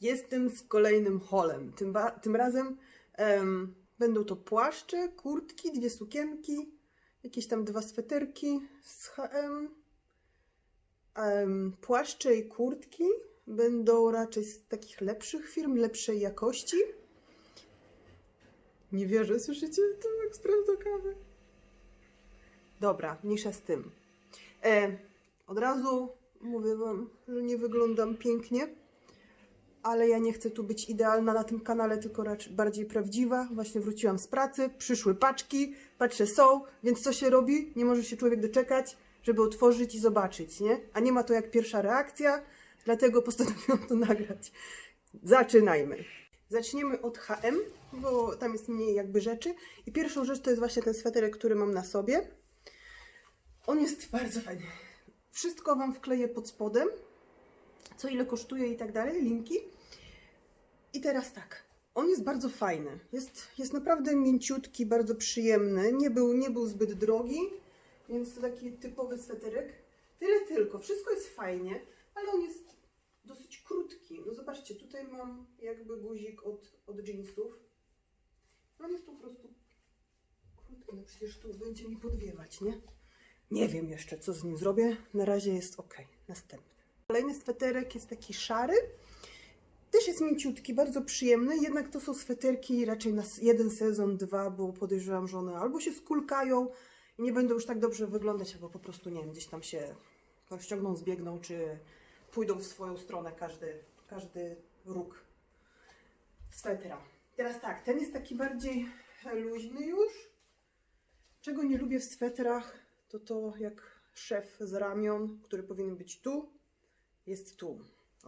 Jestem z kolejnym holem. Tym, tym razem em, będą to płaszcze, kurtki, dwie sukienki, jakieś tam dwa sweterki z HM. Płaszcze i kurtki będą raczej z takich lepszych firm, lepszej jakości. Nie wierzę, słyszycie? To ekspres do kawy. Dobra, mniejsza z tym. E, od razu mówię Wam, że nie wyglądam pięknie, ale ja nie chcę tu być idealna na tym kanale, tylko raczej bardziej prawdziwa. Właśnie wróciłam z pracy, przyszły paczki, patrzę są, więc co się robi? Nie może się człowiek doczekać, żeby otworzyć i zobaczyć, nie? A nie ma to jak pierwsza reakcja, dlatego postanowiłam to nagrać. Zaczynajmy. Zaczniemy od HM, bo tam jest mniej jakby rzeczy. I pierwszą rzecz to jest właśnie ten sweterek, który mam na sobie. On jest bardzo fajny. Wszystko Wam wkleję pod spodem, co ile kosztuje i tak dalej, linki. I teraz tak, on jest bardzo fajny. Jest, jest naprawdę mięciutki, bardzo przyjemny. Nie był, nie był zbyt drogi, więc to taki typowy sweterek. Tyle tylko, wszystko jest fajnie, ale on jest dosyć krótki. No zobaczcie, tutaj mam jakby guzik od, od jeansów. On jest po prostu krótki, no przecież tu będzie mi podwiewać, nie? Nie wiem jeszcze, co z nim zrobię. Na razie jest ok. Następny. Kolejny sweterek jest taki szary. Też jest mięciutki, bardzo przyjemny, jednak to są sweterki raczej na jeden sezon, dwa, bo podejrzewam, że one albo się skulkają i nie będą już tak dobrze wyglądać, albo po prostu, nie wiem, gdzieś tam się rozciągną, zbiegną, czy pójdą w swoją stronę każdy, każdy róg swetera. Teraz tak, ten jest taki bardziej luźny już. Czego nie lubię w swetrach, to to jak szef z ramion, który powinien być tu, jest tu.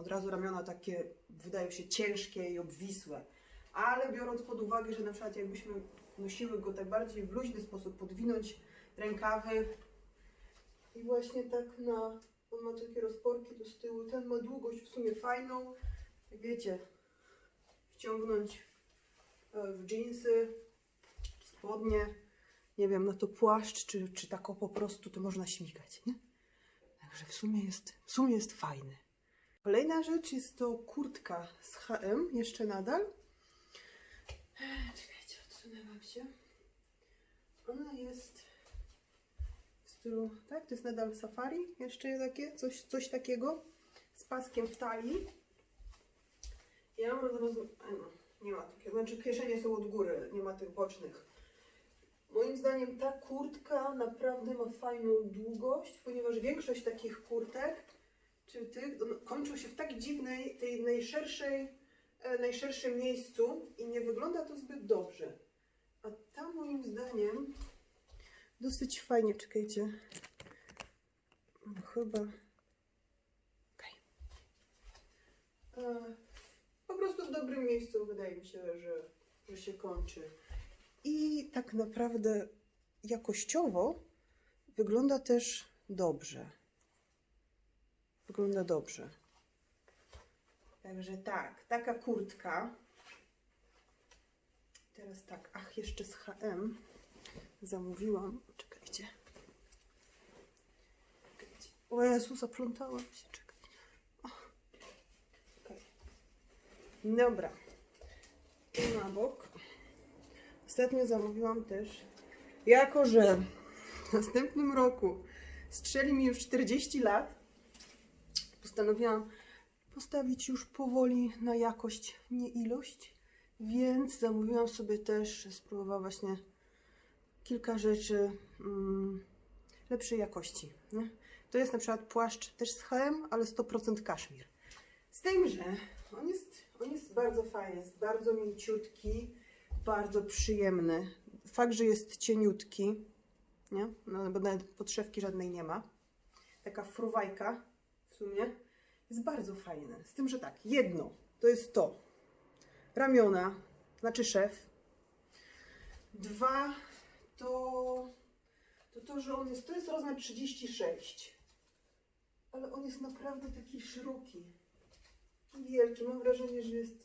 Od razu ramiona takie wydają się ciężkie i obwisłe. Ale biorąc pod uwagę, że na przykład jakbyśmy nosiły go tak bardziej w luźny sposób, podwinąć rękawy i właśnie tak na... On ma takie rozporki tu z tyłu, ten ma długość w sumie fajną. Wiecie, wciągnąć e, w dżinsy, spodnie, nie wiem, na to płaszcz, czy, czy tako po prostu, to można śmigać, nie? Także w sumie jest, w sumie jest fajny. Kolejna rzecz jest to kurtka z HM, jeszcze nadal. Eee, Czekajcie, odsunę wam się. Ona jest w stylu, tak, to jest nadal safari, jeszcze takie, coś, coś takiego, z paskiem w talii. Ja mam rozum... no, nie ma takiego, znaczy kieszenie są od góry, nie ma tych bocznych. Moim zdaniem ta kurtka naprawdę ma fajną długość, ponieważ większość takich kurtek, czy tych, one kończą się w tak dziwnej, tej najszerszej, e, najszerszym miejscu i nie wygląda to zbyt dobrze. A ta moim zdaniem dosyć fajnie, czekajcie. No, chyba. Okej. E, Po prostu w dobrym miejscu wydaje mi się, że, że się kończy. I tak naprawdę jakościowo wygląda też dobrze. Wygląda dobrze. Także tak, taka kurtka. Teraz tak, ach, jeszcze z HM zamówiłam. Czekajcie. O Jezu, zaplątałam się. Czekaj. Dobra. Na bok. Ostatnio zamówiłam też, jako że w następnym roku strzeli mi już 40 lat, postanowiłam postawić już powoli na jakość, nie ilość, więc zamówiłam sobie też, spróbowałam właśnie kilka rzeczy mm, lepszej jakości. Nie? To jest na przykład płaszcz też z HM, ale 100% kaszmir. Z tym, że on jest, on jest bardzo fajny, jest bardzo mięciutki, bardzo przyjemny. Fakt, że jest cieniutki, nie? No, bo nawet podszewki żadnej nie ma. Taka fruwajka sumie jest bardzo fajne. Z tym, że tak, jedno to jest to. Ramiona, znaczy szef. Dwa to to, to że on jest, to jest rozmiar 36. Ale on jest naprawdę taki szeroki. Wielki. Mam wrażenie, że jest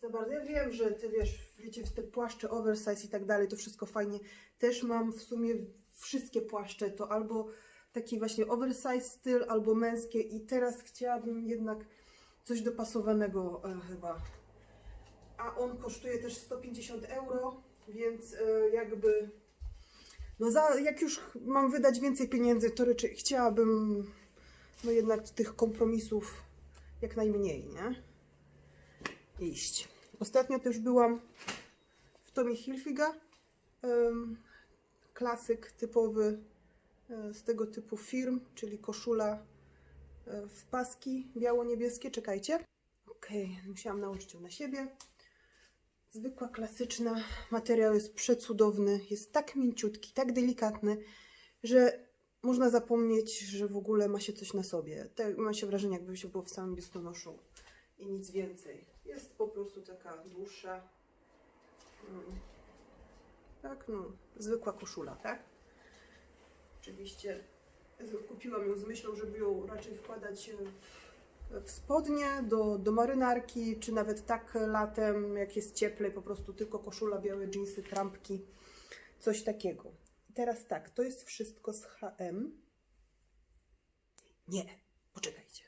za bardzo. Ja wiem, że ty wiesz, wiecie, te płaszcze oversize i tak dalej, to wszystko fajnie. Też mam w sumie wszystkie płaszcze, to albo taki właśnie oversize styl, albo męskie i teraz chciałabym jednak coś dopasowanego e, chyba. A on kosztuje też 150 euro, więc e, jakby no za, jak już mam wydać więcej pieniędzy, to raczej chciałabym no jednak tych kompromisów jak najmniej, nie? Iść. Ostatnio też byłam w Tommy Hilfiger. em, klasyk typowy z tego typu firm, czyli koszula e, w paski biało-niebieskie. Czekajcie. Okej, musiałam nałożyć ją na siebie. Zwykła, klasyczna. Materiał jest przecudowny, jest tak mięciutki, tak delikatny, że można zapomnieć, że w ogóle ma się coś na sobie. Ma się wrażenie, jakby się było w samym biustonoszu i nic więcej. Jest po prostu taka dłuższa. mm, Tak, no, zwykła koszula, tak? Oczywiście kupiłam ją z myślą, żeby ją raczej wkładać e, w spodnie, do, do marynarki, czy nawet tak latem, jak jest cieplej, po prostu tylko koszula, białe dżinsy, trampki, coś takiego. Teraz tak, to jest wszystko z HM. Nie, poczekajcie.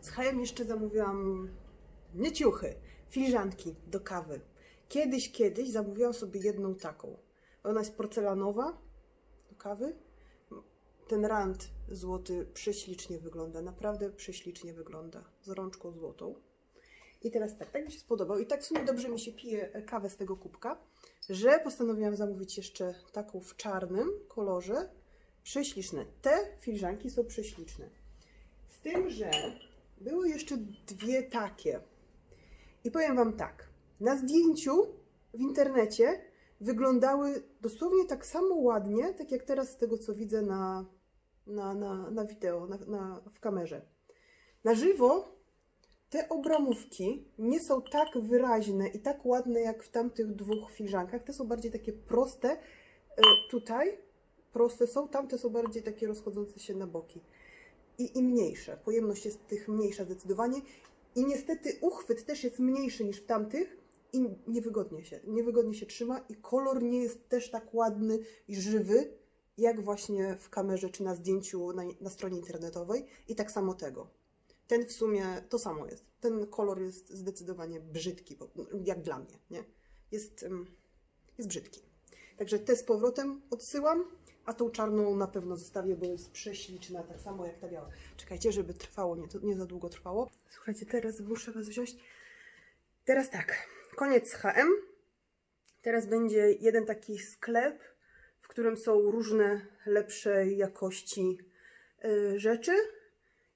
Z HM jeszcze zamówiłam nie ciuchy, filiżanki do kawy. Kiedyś, kiedyś zamówiłam sobie jedną taką. Ona jest porcelanowa kawy. Ten rand złoty prześlicznie wygląda, naprawdę prześlicznie wygląda, z rączką złotą. I teraz tak, tak mi się spodobał i tak w sumie dobrze mi się pije kawę z tego kubka, że postanowiłam zamówić jeszcze taką w czarnym kolorze. Prześliczne. Te filiżanki są prześliczne. Z tym, że były jeszcze dwie takie. I powiem Wam tak, na zdjęciu w internecie wyglądały dosłownie tak samo ładnie, tak jak teraz z tego, co widzę na, na, na, na wideo, na, na, w kamerze. Na żywo te obramówki nie są tak wyraźne i tak ładne jak w tamtych dwóch filiżankach. Te są bardziej takie proste e, tutaj, proste są, tamte są bardziej takie rozchodzące się na boki. I, I mniejsze. Pojemność jest tych mniejsza zdecydowanie. I niestety uchwyt też jest mniejszy niż w tamtych i niewygodnie się, niewygodnie się trzyma i kolor nie jest też tak ładny i żywy, jak właśnie w kamerze czy na zdjęciu na, na stronie internetowej i tak samo tego. Ten w sumie to samo jest. Ten kolor jest zdecydowanie brzydki, bo- jak dla mnie, nie? Jest, jest brzydki. Także te z powrotem odsyłam, a tą czarną na pewno zostawię, bo jest prześliczna, tak samo jak ta biała. Czekajcie, żeby trwało, nie, to nie za długo trwało. Słuchajcie, teraz muszę Was wziąć. Teraz tak, koniec HM. Teraz będzie jeden taki sklep, w którym są różne lepszej jakości y, rzeczy.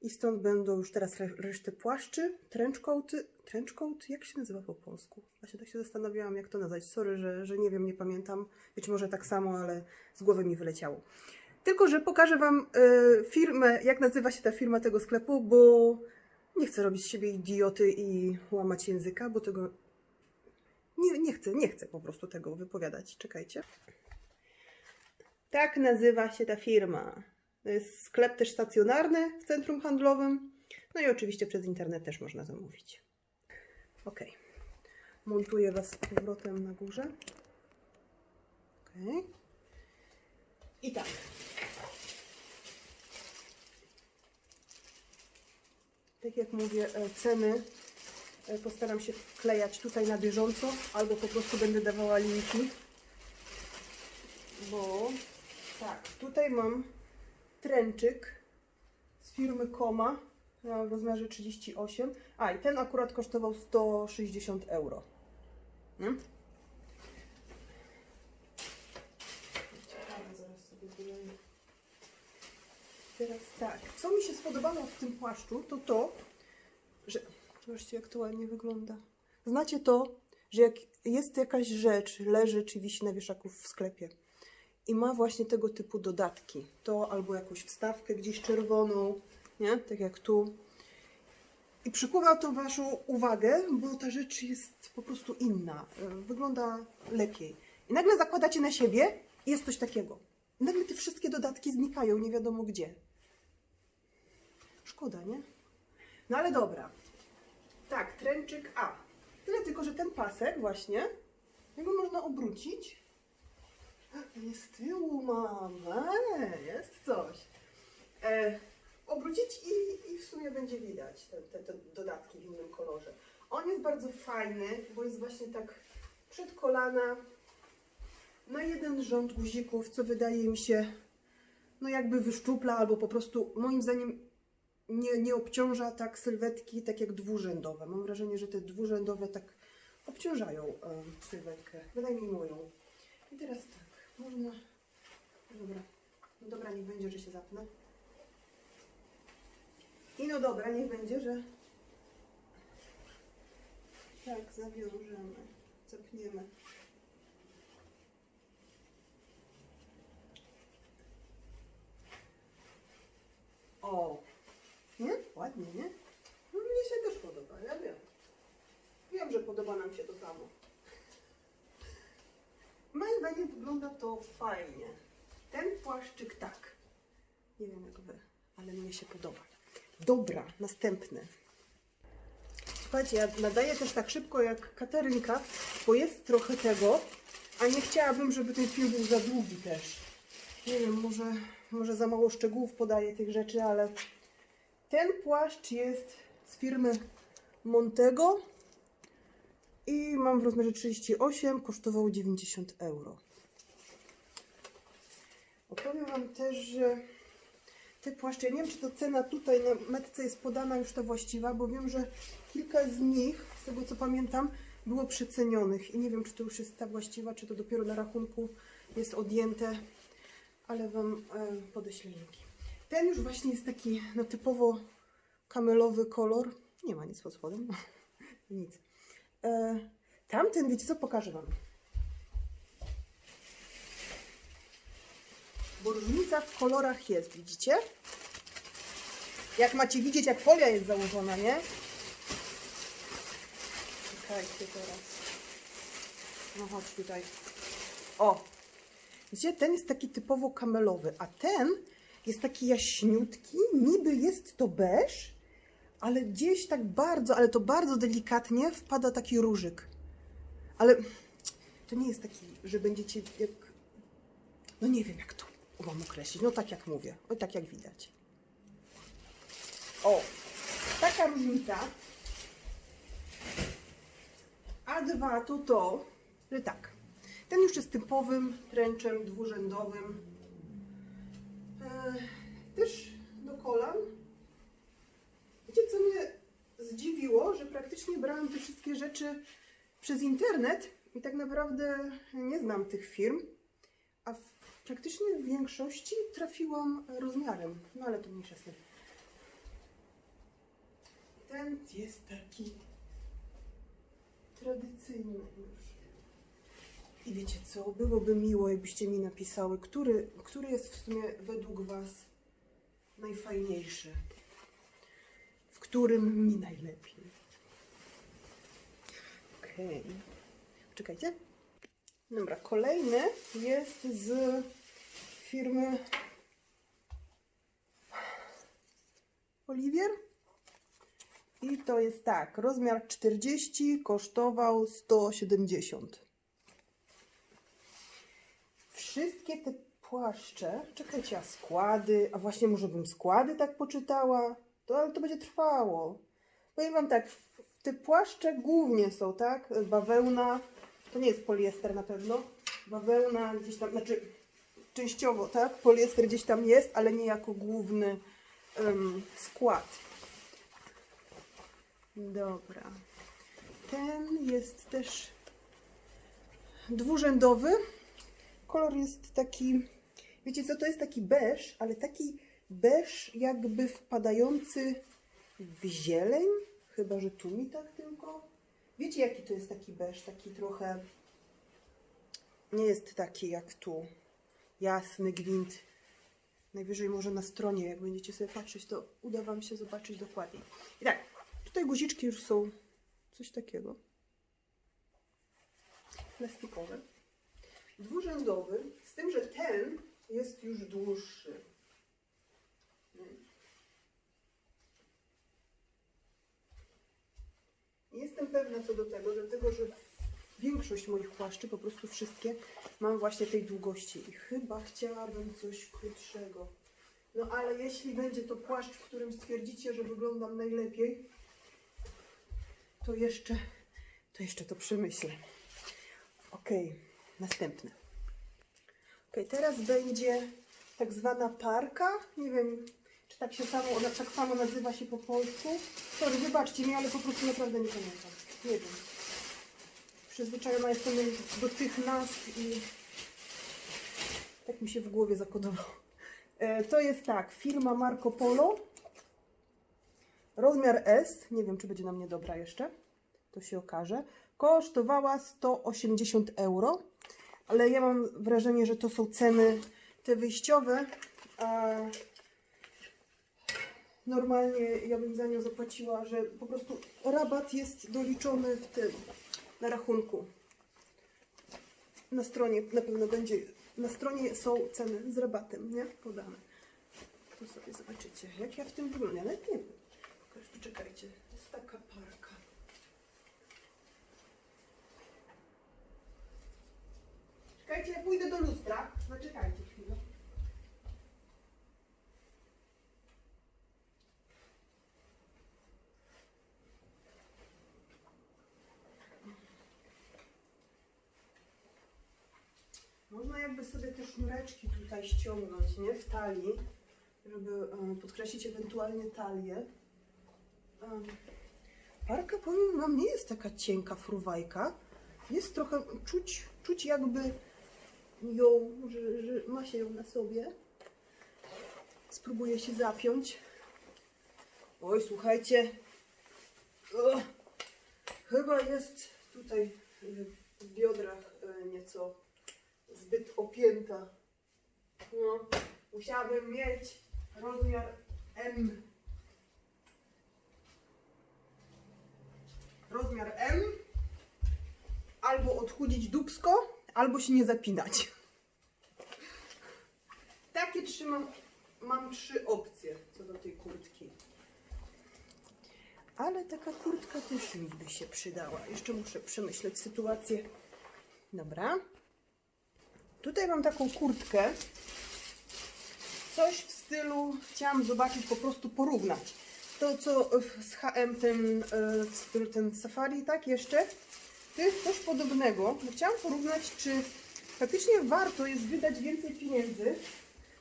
I stąd będą już teraz re- reszty płaszczy, trenchcoaty. Trenchcoat? Jak się nazywa po polsku? Właśnie tak się zastanawiałam, jak to nazwać. Sorry, że, że nie wiem, nie pamiętam. Być może tak samo, ale z głowy mi wyleciało. Tylko, że pokażę Wam y, firmę, jak nazywa się ta firma tego sklepu, bo nie chcę robić z siebie idioty i łamać języka, bo tego nie, nie chcę, nie chcę po prostu tego wypowiadać. Czekajcie. Tak nazywa się ta firma. To jest sklep też stacjonarny w centrum handlowym. No i oczywiście przez internet też można zamówić. Ok. Montuję Was z powrotem na górze. Ok. I tak. Tak jak mówię, e, ceny postaram się wklejać tutaj na bieżąco, albo po prostu będę dawała linki. Bo tak, tutaj mam tręczyk z firmy Koma na rozmiarze 38. A i ten akurat kosztował 160 euro. Nie? Teraz tak, co mi się spodobało w tym płaszczu, to to, że. Zobaczcie, jak to wygląda. Znacie to, że jak jest jakaś rzecz, leży czy wisi na wieszaku w sklepie i ma właśnie tego typu dodatki, to albo jakąś wstawkę gdzieś czerwoną, nie? Tak jak tu. I przykuwa to Waszą uwagę, bo ta rzecz jest po prostu inna, e, wygląda lepiej. I nagle zakładacie na siebie i jest coś takiego. I nagle te wszystkie dodatki znikają, nie wiadomo gdzie. Szkoda, nie? No ale dobra. Tak, tręczyk A. Tyle tylko, że ten pasek właśnie, jego można obrócić. Nie z tyłu mam. Jest coś. E, obrócić i, i w sumie będzie widać te, te, te dodatki w innym kolorze. On jest bardzo fajny, bo jest właśnie tak przed kolana na jeden rząd guzików, co wydaje mi się no jakby wyszczupla albo po prostu moim zdaniem nie, nie obciąża tak sylwetki tak jak dwurzędowe. Mam wrażenie, że te dwurzędowe tak obciążają em, sylwetkę, bynajmniej moją. I teraz tak, można... Dobra, no dobra, niech będzie, że się zapnę. I no dobra, niech będzie, że tak, zawiążemy, zapniemy. O, nie? Ładnie, nie? No, mnie się też podoba, ja wiem. Wiem, że podoba nam się to samo. Moim zdaniem wygląda to fajnie. Ten płaszczyk tak. Nie wiem jak wy, ale mnie się podoba. Dobra, następny. Słuchajcie, ja nadaję też tak szybko jak Katarynka, bo jest trochę tego, a nie chciałabym, żeby ten film był za długi też. Nie wiem, może, może za mało szczegółów podaję tych rzeczy, ale ten płaszcz jest z firmy Montego i mam w rozmiarze 38, kosztował 90 euro. Opowiem Wam też, że te płaszcze, ja nie wiem czy to cena tutaj na metce jest podana już ta właściwa, bo wiem, że kilka z nich, z tego co pamiętam, było przecenionych i nie wiem czy to już jest ta właściwa, czy to dopiero na rachunku jest odjęte, ale Wam e, podeślę linki. Ten już właśnie jest taki no, typowo kamelowy kolor. Nie ma nic pod spodem. nic. E, tamten, wiecie co, pokażę Wam. Bo różnica w kolorach jest, widzicie? Jak macie widzieć, jak folia jest założona, nie? Czekajcie teraz. No chodź tutaj. O! Widzicie, ten jest taki typowo kamelowy, a ten jest taki jaśniutki, niby jest to beż, ale gdzieś tak bardzo, ale to bardzo delikatnie wpada taki różyk. Ale to nie jest taki, że będziecie jak... No nie wiem, jak to Wam określić. No tak jak mówię, o tak jak widać. O, taka różnica. A dwa to to, że tak. Ten już jest typowym tręczem dwurzędowym. E, też do kolan. Wiecie, co mnie zdziwiło, że praktycznie brałam te wszystkie rzeczy przez internet i tak naprawdę nie znam tych firm, a w, praktycznie w większości trafiłam rozmiarem. No ale to mniejsza z. Ten jest taki tradycyjny już. I wiecie co, byłoby miło, jakbyście mi napisały, który, który jest w sumie według Was najfajniejszy. W którym mi najlepiej. Okej. Czekajcie. Dobra, kolejny jest z firmy Oliwier. I to jest tak, rozmiar 40 kosztował 170. Wszystkie te płaszcze, czekajcie, a składy, a właśnie może bym składy tak poczytała, to, ale to będzie trwało. Powiem Wam tak, te płaszcze głównie są, tak, bawełna, to nie jest poliester na pewno, bawełna gdzieś tam, znaczy częściowo, tak, poliester gdzieś tam jest, ale nie jako główny em, skład. Dobra. Ten jest też dwurzędowy. Kolor jest taki, wiecie co, to jest taki beż, ale taki beż jakby wpadający w zieleń. Chyba, że tu mi tak tylko. Wiecie, jaki to jest taki beż? Taki trochę. Nie jest taki jak tu. Jasny gwint. Najwyżej może na stronie, jak będziecie sobie patrzeć, to uda Wam się zobaczyć dokładniej. I tak, tutaj guziczki już są coś takiego. Plastikowe. Dwurzędowy, z tym, że ten jest już dłuższy. Jestem pewna co do tego, dlatego że większość moich płaszczy, po prostu wszystkie, mam właśnie tej długości i chyba chciałabym coś krótszego. No ale jeśli będzie to płaszcz, w którym stwierdzicie, że wyglądam najlepiej, to jeszcze, to jeszcze to przemyślę. Okej, następne. Okej, teraz będzie tak zwana parka. Nie wiem, czy tak się samo, ona tak samo nazywa się po polsku. Sorry, wybaczcie mi, ale po prostu naprawdę nie pamiętam. Nie wiem. Przyzwyczajona jestem do tych nazw i tak mi się w głowie zakodowało. E, To jest tak, firma Marco Polo. Rozmiar S, nie wiem czy będzie na mnie dobra jeszcze, to się okaże. Kosztowała 180 euro, ale ja mam wrażenie, że to są ceny te wyjściowe, a normalnie ja bym za nią zapłaciła, że po prostu rabat jest doliczony w tym, na rachunku. Na stronie na pewno będzie, na stronie są ceny z rabatem, nie? Podane. Tu sobie zobaczycie, jak ja w tym wyglądam. Ale nie wiem. To jest taka parka. Czekajcie, pójdę do lustra. Zaczekajcie chwilę. Można jakby sobie te sznureczki tutaj ściągnąć, nie? W talii, żeby e, podkreślić ewentualnie talię. Em, Parka, powiem wam, nie jest taka cienka fruwajka. Jest trochę, czuć, czuć jakby ją, że, że ma się ją na sobie. Spróbuję się zapiąć. Oj, słuchajcie. Ugh. Chyba jest tutaj y, w biodrach y, nieco zbyt opięta. No, musiałabym mieć rozmiar M. Rozmiar M. Albo odchudzić dubsko, albo się nie zapinać. Takie trzymam, mam trzy opcje co do tej kurtki. Ale taka kurtka też mi by się przydała. Jeszcze muszę przemyśleć sytuację. Dobra. Tutaj mam taką kurtkę. Coś w stylu, chciałam zobaczyć, po prostu porównać. To co z HM ten, e, w ten safari, tak jeszcze? To jest coś podobnego. bo Chciałam porównać, czy faktycznie warto jest wydać więcej pieniędzy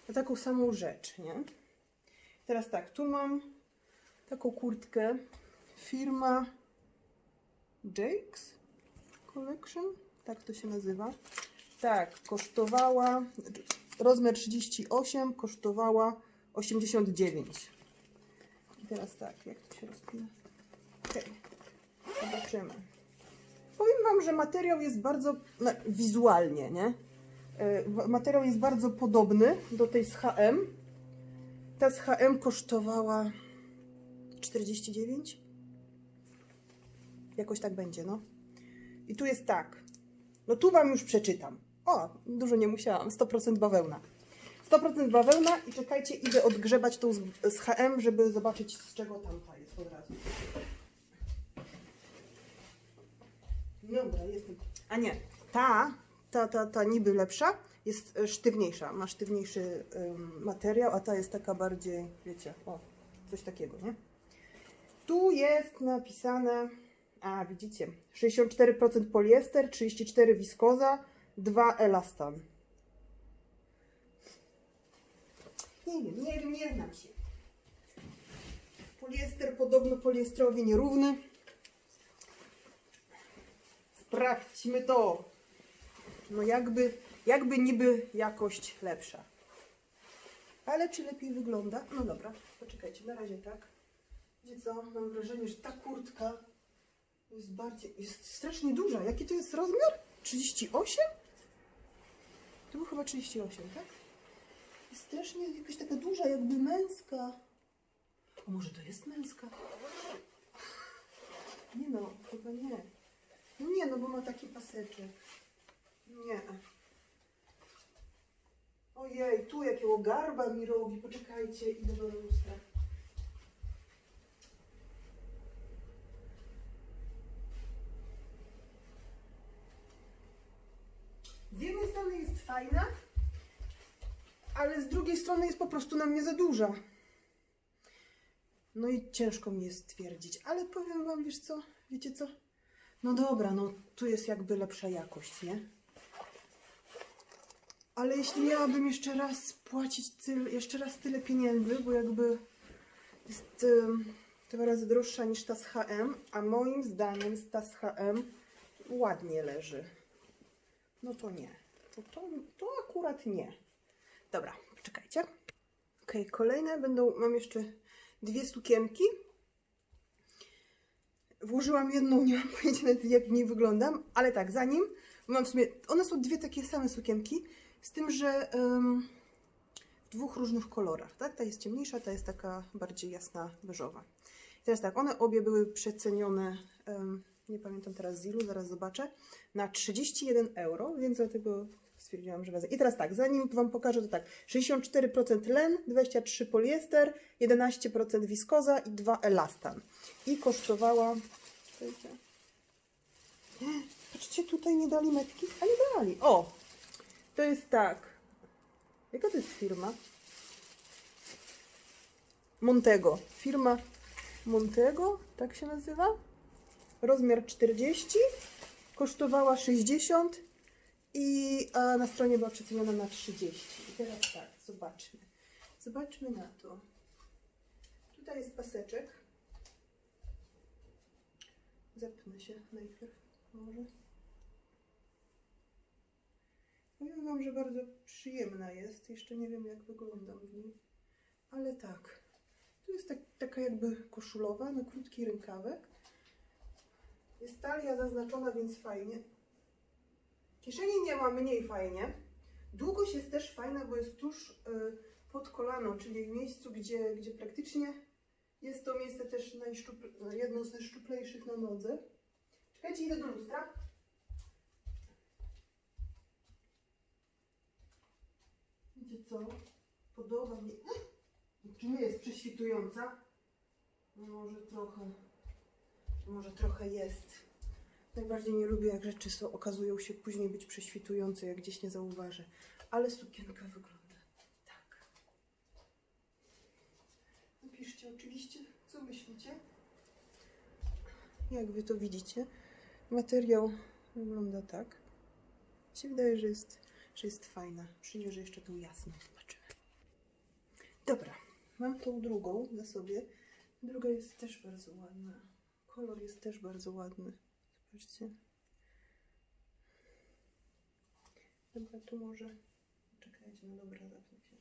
na taką samą rzecz, nie? Teraz tak, tu mam taką kurtkę. Firma Jakes Collection, tak to się nazywa. Tak, kosztowała, rozmiar 38, kosztowała 89. I teraz tak, jak to się rozpina? Okej, zobaczymy. Powiem Wam, że materiał jest bardzo, no, wizualnie, nie? E, Materiał jest bardzo podobny do tej z HM. Ta z HM kosztowała 49? Jakoś tak będzie, no. I tu jest tak. No tu Wam już przeczytam. O, dużo nie musiałam. 100% bawełna. 100% bawełna i czekajcie, idę odgrzebać tą z HM, żeby zobaczyć z czego tamta jest od razu. Dobra, jestem. A nie, ta, ta, ta, ta niby lepsza jest e, sztywniejsza, ma sztywniejszy ym, materiał, a ta jest taka bardziej, wiecie, o, coś takiego, nie? Tu jest napisane, a widzicie, 64% poliester, 34% wiskoza, 2 elastan. Nie wiem, nie wiem, nie znam się. Poliester podobno poliestrowi nierówny. Sprawdźmy to. No jakby, jakby niby jakość lepsza. Ale czy lepiej wygląda? No dobra, poczekajcie, na razie tak. Wiecie co, mam wrażenie, że ta kurtka jest bardziej, jest strasznie duża. Jaki to jest rozmiar? 38? To był chyba 38, tak? Jest strasznie jakaś taka duża, jakby męska. A może to jest męska? Nie no, chyba nie. No nie, no bo ma taki paseczek. Nie. Ojej, tu jakiego garba mi robi. Poczekajcie, idę do lustra. Z jednej strony jest fajna, ale z drugiej strony jest po prostu na mnie za duża. No i ciężko mi jest stwierdzić, ale powiem wam, wiesz co, wiecie co? No dobra, no tu jest jakby lepsza jakość, nie? Ale jeśli miałabym jeszcze raz płacić tyle, jeszcze raz tyle pieniędzy, bo jakby jest em, dwa razy droższa niż ta z HM, a moim zdaniem ta z HM ładnie leży. No to nie. To, to, to akurat nie. Dobra, poczekajcie. Okej, kolejne będą, mam jeszcze dwie sukienki. Włożyłam jedną, nie mam pojęcia nawet jak w niej wyglądam, ale tak, zanim, mam w sumie, one są dwie takie same sukienki, z tym, że em, w dwóch różnych kolorach, tak? Ta jest ciemniejsza, ta jest taka bardziej jasna, beżowa. I teraz tak, one obie były przecenione, em, nie pamiętam teraz z ilu, zaraz zobaczę, na 31 euro, więc dlatego stwierdziłam, że wezmę. I teraz tak, zanim Wam pokażę, to tak, 64% len, 23% poliester, 11% wiskoza i 2 elastan. I kosztowała, patrzcie, tutaj nie dali metki, a nie dali. O, to jest tak, jaka to jest firma? Montego. Firma Montego, tak się nazywa. Rozmiar 40, kosztowała 60 i na stronie była przeceniona na 30. I teraz tak, zobaczmy. Zobaczmy na to. Tutaj jest paseczek. Zepnę się najpierw może. Powiem Wam, że bardzo przyjemna jest. Jeszcze nie wiem, jak wyglądam w niej. Ale tak. Tu jest tak, taka jakby koszulowa na krótki rękawek. Jest talia zaznaczona, więc fajnie. Kieszeni nie ma, mniej fajnie. Długość jest też fajna, bo jest tuż y, pod kolano, czyli w miejscu, gdzie, gdzie praktycznie jest to miejsce też jedno z najszczuplejszych na nodze. Czekajcie, idę do lustra. Wiecie co? Podoba mi... Czy nie jest prześwitująca? Może trochę. Może trochę jest. Najbardziej nie lubię, jak rzeczy są, okazują się później być prześwitujące, jak gdzieś nie zauważę. Ale sukienka wygląda tak. Napiszcie oczywiście, co myślicie. Jak wy to widzicie. Materiał wygląda tak. Się wydaje, że jest, że jest fajna. Przyniosę jeszcze tą jasną, zobaczymy. Dobra, mam tą drugą na sobie. Druga jest też bardzo ładna. Kolor jest też bardzo ładny. Zobaczcie. Dobra, tu może. Czekajcie, no dobra, zapnę się.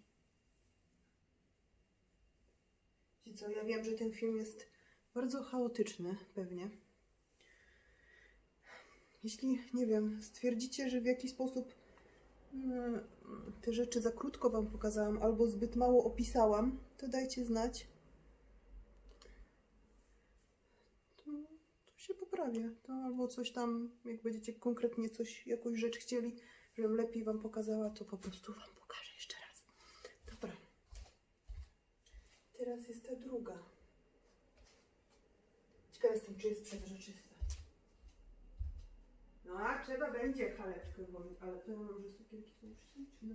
Wiecie co, ja wiem, że ten film jest bardzo chaotyczny, pewnie. Jeśli, nie wiem, stwierdzicie, że w jakiś sposób mm, te rzeczy za krótko Wam pokazałam albo zbyt mało opisałam, to dajcie znać. To, poprawię. To albo coś tam, jak będziecie konkretnie coś, jakąś rzecz chcieli, żebym lepiej Wam pokazała, to po prostu Wam pokażę jeszcze raz. Dobra. Teraz jest ta druga. Ciekawa jestem, czy jest przezroczysta. No a trzeba będzie haleczkę włożyć, ale to ja mam, że sukienki są śliczne.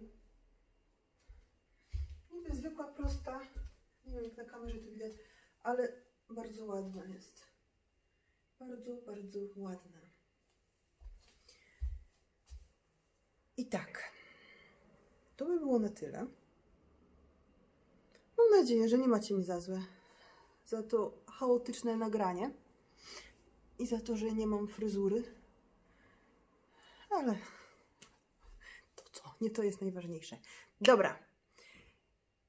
Niby zwykła, prosta. Nie wiem jak na kamerze to widać, ale bardzo ładna jest. Bardzo, bardzo ładna. I tak. To by było na tyle. Mam nadzieję, że nie macie mi za złe. Za to chaotyczne nagranie. I za to, że nie mam fryzury. Ale to co? Nie to jest najważniejsze. Dobra.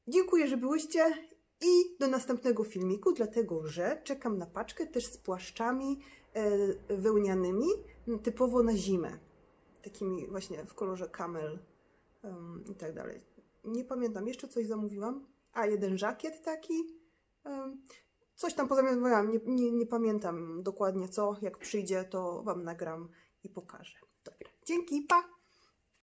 Dziękuję, że byłyście i do następnego filmiku, dlatego że czekam na paczkę też z płaszczami e, wełnianymi, typowo na zimę. Takimi właśnie w kolorze camel em, i tak dalej. Nie pamiętam, jeszcze coś zamówiłam. A, jeden żakiet taki. em, coś tam pozamiatowałam, nie, nie, nie pamiętam dokładnie co. Jak przyjdzie, to Wam nagram i pokażę. Dobra, dzięki, pa!